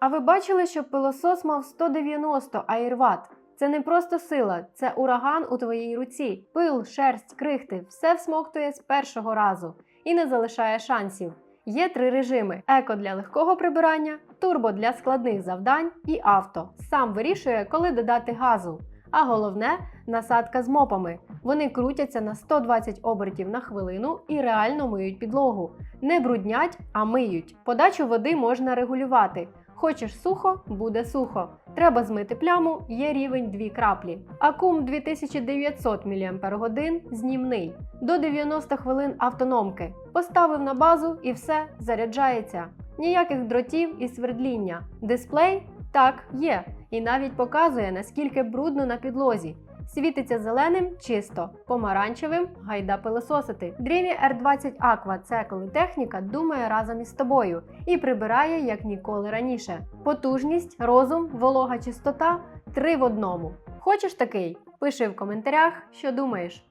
А ви бачили, що пилосос мав 190 аєрват? Це не просто сила, це ураган у твоїй руці. Пил, шерсть, крихти все всмоктує з першого разу і не залишає шансів. Є три режими: еко для легкого прибирання, турбо для складних завдань і авто. Сам вирішує, коли додати газу. А головне насадка з мопами. Вони крутяться на 120 обертів на хвилину і реально миють підлогу. Не бруднять, а миють. Подачу води можна регулювати. Хочеш сухо, буде сухо. Треба змити пляму, є рівень 2 краплі. Акум 2900 мАч знімний. До 90 хвилин автономки. Поставив на базу і все заряджається. Ніяких дротів і свердління. Дисплей так є. І навіть показує, наскільки брудно на підлозі. Світиться зеленим чисто, помаранчевим гайда пилососити. Dreamy R20 Aqua – це коли техніка думає разом із тобою і прибирає як ніколи раніше. Потужність, розум, волога чистота три в одному. Хочеш такий? Пиши в коментарях, що думаєш.